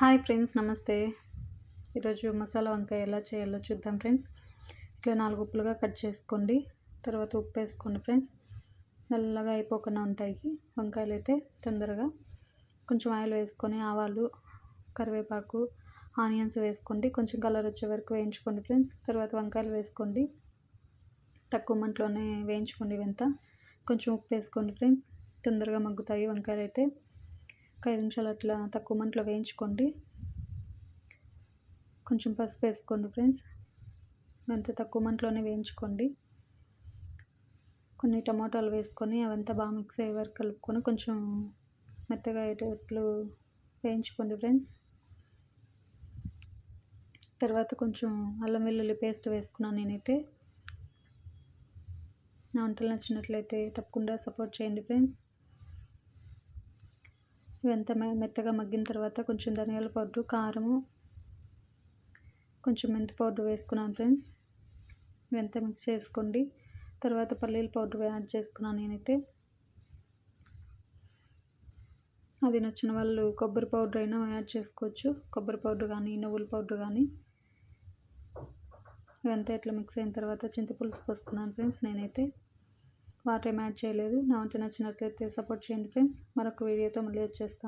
Hi friends నమస్తే. ఈరోజు మసాలా వంకాయ ఎలా చేయాలో చూద్దాం ఫ్రెండ్స్. ఇట్లా నాలుగు ఉప్పులుగా కట్ చేసుకోండి. తర్వాత ఉప్పు వేసుకోండి ఫ్రెండ్స్. నల్లగా అయిపోకుండా ఉంటాయి. వంకాయలు అయితే తొందరగా కొంచెం ఆయిల్ వేసుకొని ఆవాలు కరివేపాకు ఆనియన్స్ వేసుకోండి. కొంచెం కలర్ వచ్చే వరకు వేయించుకోండి ఫ్రెండ్స్. తర్వాత వంకాయలు వేసుకోండి. తక్కువ మంటలోనే వేయించుకోండి ఇవంతా. కొంచెం ఉప్పు వేసుకోండి ఫ్రెండ్స్. తొందరగా మగ్గుతాయి వంకాయలు అయితే. ఒక ఐదు నిమిషాలు అట్లా తక్కువ మంటలో వేయించుకోండి. కొంచెం పసుపు వేసుకోండి ఫ్రెండ్స్. అంత తక్కువ మంటలోనే వేయించుకోండి. కొన్ని టమాటాలు వేసుకొని అవంతా బాగా మిక్స్ అయ్యే వరకు కలుపుకొని కొంచెం మెత్తగా అయ్యేటట్లు వేయించుకోండి ఫ్రెండ్స్. తర్వాత కొంచెం అల్లం వెల్లుల్లి పేస్ట్ వేసుకున్నాను నేనైతే. నా వంటలు నచ్చినట్లయితే తప్పకుండా సపోర్ట్ చేయండి ఫ్రెండ్స్. ఇవంతా మెత్తగా మగ్గిన తర్వాత కొంచెం ధనియాల పౌడరు కారము కొంచెం మెంతి పౌడర్ వేసుకున్నాను ఫ్రెండ్స్. ఇవంతా మిక్స్ చేసుకోండి. తర్వాత పల్లీల పౌడర్ యాడ్ చేసుకున్నాను నేనైతే. అది నచ్చిన వాళ్ళు కొబ్బరి పౌడర్ అయినా యాడ్ చేసుకోవచ్చు. కొబ్బరి పౌడర్ కానీ నువ్వుల పౌడర్ కానీ. ఇవంతా ఇట్లా మిక్స్ అయిన తర్వాత చింతపులుసు పోసుకున్నాను ఫ్రెండ్స్ నేనైతే. వాటర్ ఏం యాడ్ చేయలేదు. నా వంట నచ్చినట్లయితే సపోర్ట్ చేయండి ఫ్రెండ్స్. మరొక వీడియోతో మళ్ళీ వచ్చేస్తాను.